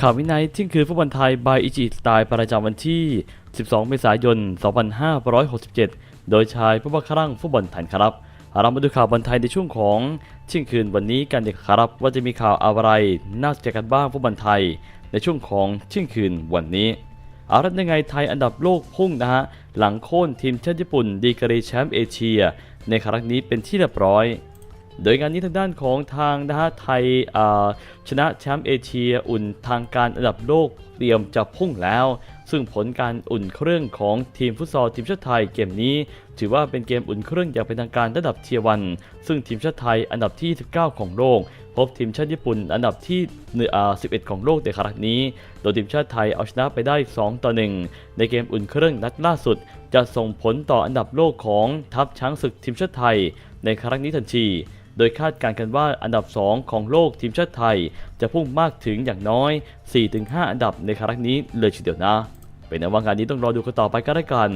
ข่าววินัยที่คือฟุตบอลไทยบายอิจิสไตล์ประจำวันที่ 12 เมษายน 2567 โดยชายผู้บังคับรังฟุตบอลไทยครับ เรามาดูข่าวบอลไทยในช่วงของเที่ยงคืนวันนี้กันเด็กครับ ว่าจะมีข่าวอะไรน่าสนใจกันบ้างฟุตบอลไทย ในช่วงของเที่ยงคืนวันนี้อาละยังไงไทยอันดับโลกพุ่งนะฮะหลังโค่นทีมชาติญี่ปุ่นดีกรีแชมป์เอเชีย ในครั้งนี้เป็นที่เรียบร้อย โดยงานนี้ทางด้านของทางนะฮะไทยชนะแชมป์เอเชียอุ่นทางการอันดับโลกเตรียมจะพุ่งแล้ว ซึ่งผลการอุ่นเครื่องของทีมฟุตซอลทีมชาติไทยเกมนี้ ถือว่าเป็นเกมอุ่นเครื่องอย่างเป็นทางการระดับเทียวัน ซึ่งทีมชาติไทยอันดับที่ 19 ของโลก พบทีมชาติญี่ปุ่นอันดับที่อ่า11 ของโลกในครั้งนี้ โดยทีมชาติไทยเอาชนะไปได้ 2 ต่อ 1 ในเกมอุ่นเครื่องนัดล่าสุด จะส่งผลต่ออันดับโลกของทัพช้างศึกทีมชาติไทย ในครั้งนี้ทันที โดยคาดการณ์กันว่าอันดับ 2 ของโลกทีมชาติไทย จะพุ่งมากถึงอย่างน้อย 4-5 อันดับในครั้งนี้เลยทีเดียวนะ เป็นในว่างานนี้ต้องรอดูกันต่อไปก็แล้วกัน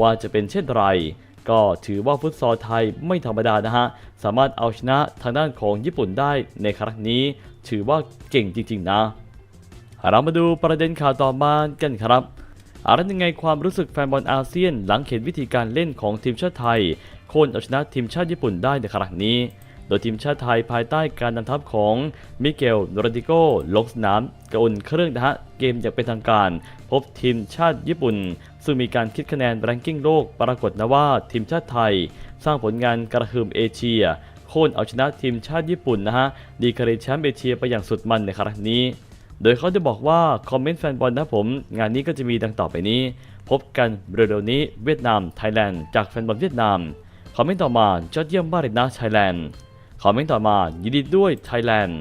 ว่าจะเป็นเช่นไร ก็ถือว่าฟุตซอลไทยไม่ธรรมดานะฮะ สามารถเอาชนะทางด้านของญี่ปุ่นได้ในครั้งนี้ ถือว่าเก่งจริง ๆ นะ เรามาดูประเด็นข่าวต่อมากันครับอะไรยังไงความรู้สึกแฟนบอลอาเซียน หลังเห็นวิธีการเล่นของทีมชาติไทย โค่นเอาชนะทีมชาติญี่ปุ่นได้ในครั้งนี้ โดยทีมชาติไทยภายใต้การนำทัพของมิเกลโรดิโกลงสนามกระอุ่นเครื่องนะฮะเกมอย่างเป็นทางการ พบทีมชาติญี่ปุ่น ซึ่งมีการคิดคะแนนแรงกิ้งโลกปรากฏนะว่าทีมชาติไทย สร้างผลงานกระหึ่มเอเชียโค่นเอาชนะทีมชาติญี่ปุ่นนะฮะดีกรีแชมป์เอเชียไปอย่างสุดมันในครั้งนี้โดยเขาจะบอกว่า คอมเมนต์แฟนบอลนะผม งานนี้ก็จะมีดังต่อไปนี้ พบกันเร็วๆนี้เวียดนามไทยแลนด์จากแฟนบอลเวียดนาม คอมเมนต์ต่อมา ยอดเยี่ยมมากเลยนะไทยแลนด์ คอมเมนต์ต่อมายินดีด้วยไทยแลนด์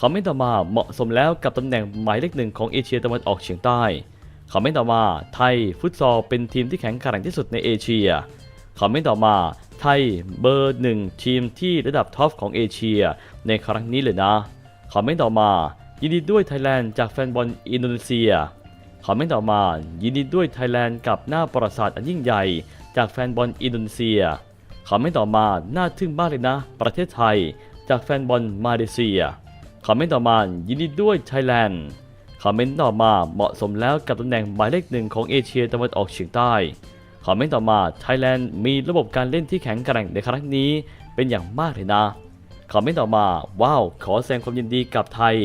คอมเมนต์ต่อมาเหมาะสมแล้วกับตำแหน่งหมายเลขหนึ่งของเอเชียตะวันออกเฉียงใต้คอมเมนต์ต่อมาไทยฟุตซอลเป็นทีมที่แข็งแกร่งที่สุดในเอเชียคอมเมนต์ต่อมาไทยเบอร์หนึ่งทีมที่ระดับท็อปของเอเชียในครั้งนี้เลยนะคอมเมนต์ต่อมายินดีด้วยไทยแลนด์จากแฟนบอลอินโดนีเซียคอมเมนต์ต่อมายินดีด้วยไทยแลนด์กับหน้าประวัติศาสตร์อันยิ่งใหญ่จากแฟนบอลอินโดนีเซีย คอมเมนต่อมาน่าทึ่งมากเลยนะ ประเทศไทย จากแฟนบอลมาเลเซียคอมเมนต่อมายินดีด้วยไทยแลนด์คอมเมนต์ต่อมาเหมาะสมแล้วกับตำแหน่งหมายเลขหนึ่งของเอเชียตะวันออกเฉียงใต้คอมเมนต์ต่อมาไทยแลนด์มีระบบการเล่นที่แข็งแกร่งในครั้งนี้เป็นอย่างมากเลยนะคอมเมนต์ต่อมาว้าวขอแสดงความยินดีกับไทย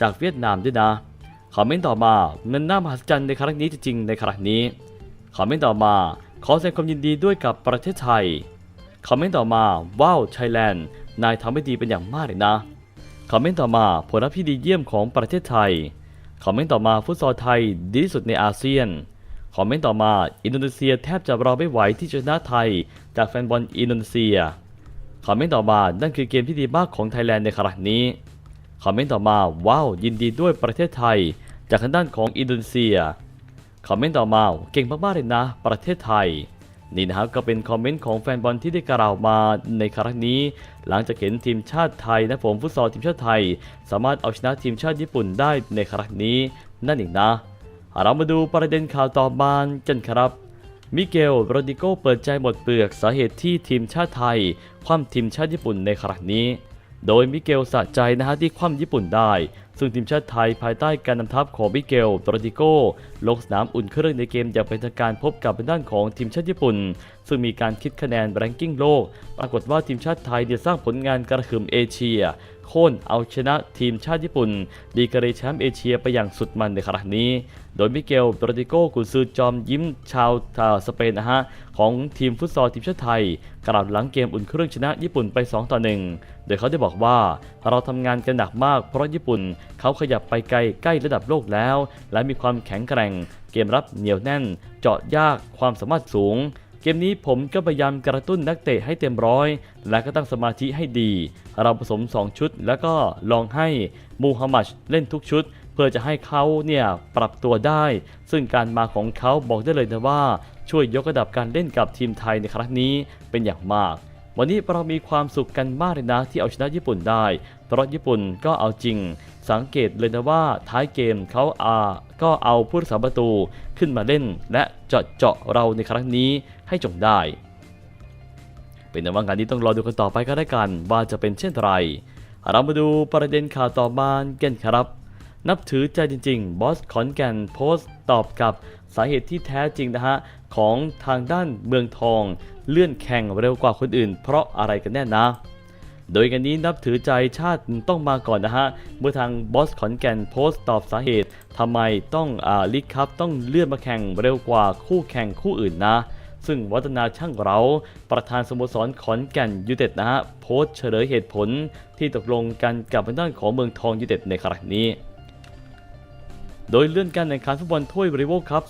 จากเวียดนามด้วยนะคอมเมนต์ต่อมามันน่ามหัศจรรย์ในครั้งนี้จริงๆในครั้งนี้คอมเมนต์ต่อมาขอแสดงความยินดีด้วยกับประเทศไทย คอมเมนต์ต่อมาว้าวไทยแลนด์นายทำได้ดีเป็นอย่างมากเลยนะคอมเมนต์ต่อมาผลลัพธ์ที่ดีเยี่ยมของประเทศไทยคอมเมนต์ต่อมาฟุตซอลไทยดีที่สุดในอาเซียนคอมเมนต์ต่อมาอินโดนีเซียแทบจะรอไม่ไหวที่จะชนะไทย จากแฟนบอลอินโดนีเซียคอมเมนต์ต่อมานั่นคือเกมที่ดีมากของไทยแลนด์ในครั้งนี้คอมเมนต์ต่อมาว้าวยินดีด้วยประเทศไทย จากทางด้านของอินโดนีเซียคอมเมนต์ต่อมาเก่งมากๆเลยนะ ประเทศไทย นี่นะครับก็เป็นคอมเมนต์ของแฟนบอลที่ได้กล่าวมาในครั้งนี้ หลังจากเห็นทีมชาติไทยนะผมฟุตซอลทีมชาติไทย สามารถเอาชนะทีมชาติญี่ปุ่นได้ในครั้งนี้นั่นเองนะ เรามาดูประเด็นข่าวต่อมากันครับมิเกล โรดิโกเปิดใจหมดเปลือกสาเหตุที่ทีมชาติไทย คว่ำทีมชาติญี่ปุ่นในครั้งนี้ โดยมิเกลสะใจนะฮะที่คว่ำญี่ปุ่นได้ ซึ่งทีมชาติไทยภายใต้การนำทัพของมิเกลโรดิโกลงสนามอุ่นเครื่องในเกมอย่างเป็นทางการพบกับทางด้านของทีมชาติญี่ปุ่น ซึ่งมีการคิดคะแนนแรงกิ้งโลก ปรากฏว่าทีมชาติไทยได้สร้างผลงานกระหึ่มเอเชียโค่นเอาชนะทีมชาติญี่ปุ่น ดีกรีแชมป์เอเชียไปอย่างสุดมันในครั้งนี้ โดยมิเกลโรดิโกกุนซือจอมยิ้มชาวสเปนนะฮะ ของทีมฟุตซอลทีมชาติไทย กล่าวหลังเกมอุ่นเครื่องชนะญี่ปุ่นไป 2 ต่อ 1 โดยเขาได้บอกว่า เราทำงานกันหนักมากเพราะญี่ปุ่นเขาขยับไปไกลใกล้ระดับโลกแล้ว และมีความแข็งแกร่ง เกมรับเหนียวแน่น เจาะยากความสามารถสูง เกมนี้ผมก็พยายามกระตุ้นนักเตะให้เต็มร้อย และก็ตั้งสมาธิให้ดี เราผสม 2 ชุด แล้วก็ลองให้มูฮัมหมัดเล่นทุกชุดเพื่อจะให้เขาเนี่ยปรับตัวได้ ซึ่งการมาของเขาบอกได้เลยนะว่า ช่วยยกระดับการเล่นกับทีมไทยในครั้งนี้เป็นอย่างมาก วันนี้เรามีความสุขกันมากเลยนะที่เอาชนะญี่ปุ่นได้ เพราะญี่ปุ่นก็เอาจริง สังเกตเลยนะว่าท้ายเกมเขาอาก็เอาผู้รักษาประตูขึ้นมาเล่น และเจาะเจาะเราในครั้งนี้ให้จงได้ เป็นนว่างานนี้ต้องรอดูกันต่อไปก็ได้กันว่าจะเป็นเช่นไร เรามาดูประเด็นข่าวต่อมากันครับ นับถือใจจริง ๆ บอสขอนแก่นโพสต์ตอบกับ สาเหตุที่แท้จริงนะฮะของทางด้านเมืองทอง เลื่อนแข่งเร็วกว่าคนอื่น เพราะอะไรกันแน่นะ โดยกันนี้นับถือใจชาติต้องมาก่อนนะฮะ เมื่อทางบอสขอนแก่นโพสต์ตอบสาเหตุทำไมต้องอ่าลิกครับต้องเลื่อนมาแข่งเร็วกว่าคู่แข่งคู่อื่นนะซึ่งวัฒนาช่างเราประธานสโมสรขอนแก่นยูเต็ดนะฮะโพสต์เฉลยเหตุผลที่ตกลงกันกับทางด้านของเมืองทองยูเต็ดในครั้งนี้ โดยเลื่อนการแข่งขันฟุตบอลถ้วยบริโภคคัพ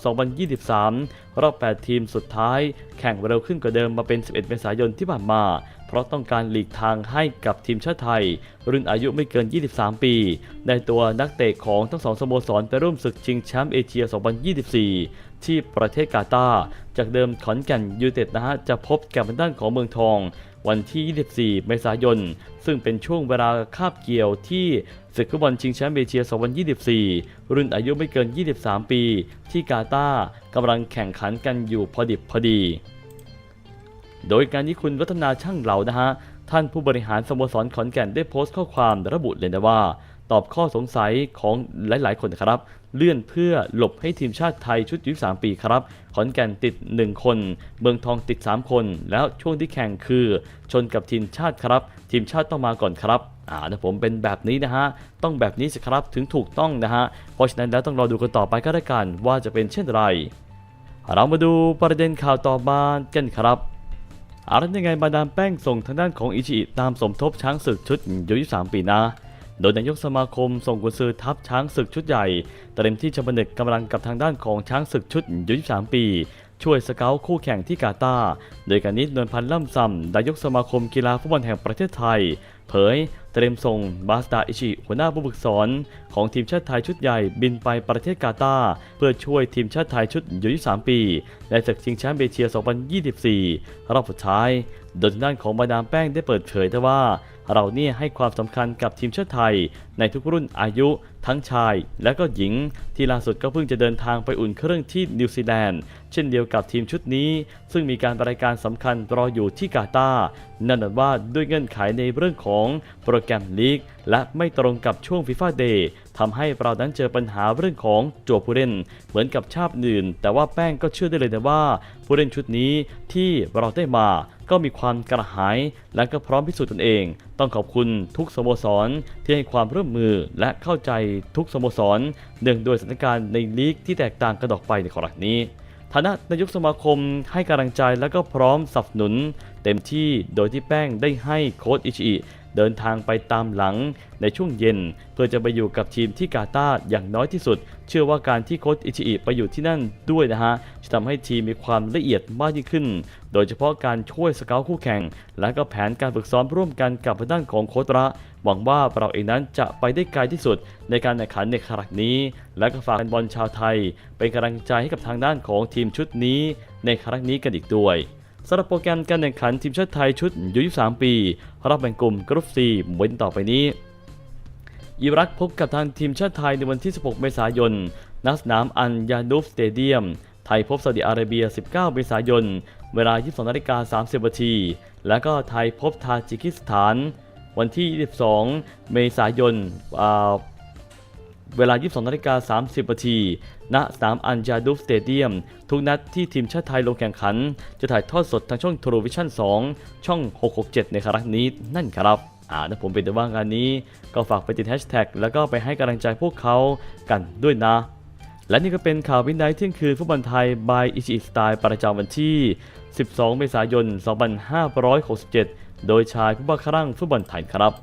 2023 รอบ 8 ทีมสุดท้าย แข่งเร็วขึ้นกว่าเดิมมาเป็น 11 เมษายนที่ผ่านมา เพราะต้องการหลีกทางให้กับทีมชาติไทย รุ่นอายุไม่เกิน 23 ปี ได้ตัวนักเตะของทั้งสองสโมสรไปร่วมศึกชิงแชมป์เอเชีย 2024 ที่ประเทศกาตาร์ จากเดิมขอนแก่นยูเต็ดนะฮะจะพบกับทางด้านของเมืองทอง วันที่ 24 เมษายน ซึ่งเป็นช่วงเวลาคาบเกี่ยวที่ศึกฟุตบอลชิงแชมป์เอเชีย 2024 รุ่นอายุไม่เกิน 23 ปี ที่กาตาร์กำลังแข่งขันกันอยู่พอดิบพอดี โดยการที่คุณวัฒนาช่างเหล่านะฮะ ท่านผู้บริหารสโมสรขอนแก่นได้โพสต์ข้อความระบุเลยนะว่า ตอบข้อสงสัยของหลาย ๆ คนครับ เลื่อนเพื่อหลบให้ทีมชาติไทยชุดยุ3ปีครับ ขอนแก่นติด 1 คน เมืองทองติด 3 คน แล้วช่วงที่แข่งคือ ชนกับทีมชาติครับ ทีมชาติต้องมาก่อนครับอ่านะผมเป็นแบบนี้นะฮะ ต้องแบบนี้สิครับถึงถูกต้องนะฮะ เพราะฉะนั้นแล้วต้องรอดูกันต่อไปก็ได้กันว่าจะเป็นเช่นไร เรามาดูประเด็นข่าวต่อมากันครับอารันยังไงมาดามแป้งส่งทางด้านของอิชิตามสมทบช้างศึกชุดยุ23ปีนะ โดยนายกสมาคมส่งกุญซือทัพช้างศึกชุดใหญ่เตรียมที่จะผนึกกำลังกับทางด้านของช้างศึกชุดอายุ23 ปี ช่วยสเกาคู่แข่งที่กาตาร์โดยการนี้นวลพันธ์ล่ำซำนายกสมาคมกีฬาฟุตบอลแห่งประเทศไทย เผยเตรียมส่งบาสตาอิชิหัวหน้าผู้ฝึกสอนของทีมชาติไทยชุดใหญ่บินไปประเทศกาตาร์เพื่อช่วยทีมชาติไทยชุดอายุ23 ปี ในศึกชิงแชมป์เอเชีย 2024 รอบสุดท้าย โดยทางด้านของมาดามแป้งได้เปิดเผยแต่ว่า เราเนี่ยให้ความสำคัญกับทีมชาติไทย ในทุกรุ่นอายุทั้งชายและก็หญิง ที่ล่าสุดก็เพิ่งจะเดินทางไปอุ่นเครื่องที่นิวซีแลนด์เช่นเดียวกับทีมชุดนี้ ซึ่งมีการรายการสำคัญรออยู่ที่กาตาร์นั่นหมายว่าด้วยเงื่อนไขในเรื่องของโปรแกรมลีกและไม่ตรงกับช่วงฟีฟ่าเดย์ ทำให้เรานั้นเจอปัญหาเรื่องของจั่วผู้เล่น เหมือนกับชาติอื่น แต่ว่าแป้งก็เชื่อได้เลยนะว่าผู้เล่นชุดนี้ที่เราได้มาก็มีความกระหายและก็พร้อมพิสูจน์ตนเอง ต้องขอบคุณทุกสโมสรที่ให้ความร่วมมือและเข้าใจทุกสโมสรเนื่องด้วยสถานการณ์ในลีกที่แตกต่างกันออกไปในครั้งนี้ฐานะนายกสมาคมให้กำลังใจและก็พร้อมสนับสนุน เต็มที่โดยที่แป้งได้ให้โค้ชอิชิ เดินทางไปตามหลังในช่วงเย็น เพื่อจะไปอยู่กับทีมที่กาตาร์อย่างน้อยที่สุด เชื่อว่าการที่โค้ชอิชิอิไปอยู่ที่นั่นด้วยนะฮะ จะทำให้ทีมมีความละเอียดมากยิ่งขึ้น โดยเฉพาะการช่วยสเกาคู่แข่ง และก็แผนการฝึกซ้อมร่วมกันกับทางด้านของโค้ชระหวังว่าเราเองนั้นจะไปได้ไกลที่สุดในการแข่งขันในครั้งนี้ และก็ฝากแฟนบอลชาวไทย เป็นกำลังใจให้กับทางด้านของทีมชุดนี้ ในครั้งนี้กันอีกด้วย สำหรับโปรแกรมการแข่งขันทีมชาติไทยชุดอายุ23 ปี รอบแบ่งกลุ่มกรุ๊ป C เว้นต่อไปนี้ อิรักพบกับทางทีมชาติไทยในวันที่ 16 เมษายนณสนามอันยานูฟสเตเดียม ไทยพบซาอุดิอาระเบีย 19 เมษายน เวลา 22นาฬิกา30นาทีแล้วก็ไทยพบทาจิกิสถาน วันที่ 22 เมษายนอ่า เวลา 22นาฬิกา30นาทีณสนามอันยาดูฟสเตเดียม ทุกนัดที่ทีมชาติไทยลงแข่งขัน จะถ่ายทอดสดทางช่อง True Vision 2ช่อง 667 ในครั้งนี้นั่นครับอ่าถ้าผมเป็นแต่ว่างานนี้ ก็ฝากไปติดแฮชแท็กแล้วก็ไปให้กำลังใจพวกเขากันด้วยนะ และนี่ก็เป็นข่าววินัยเที่ยงคืนฟุตบอลไทย by อิชิสไตล์ประจำวันที่ 12 เมษายน 2567 โดยชายผู้บังคับฟุตบอลไทยครับ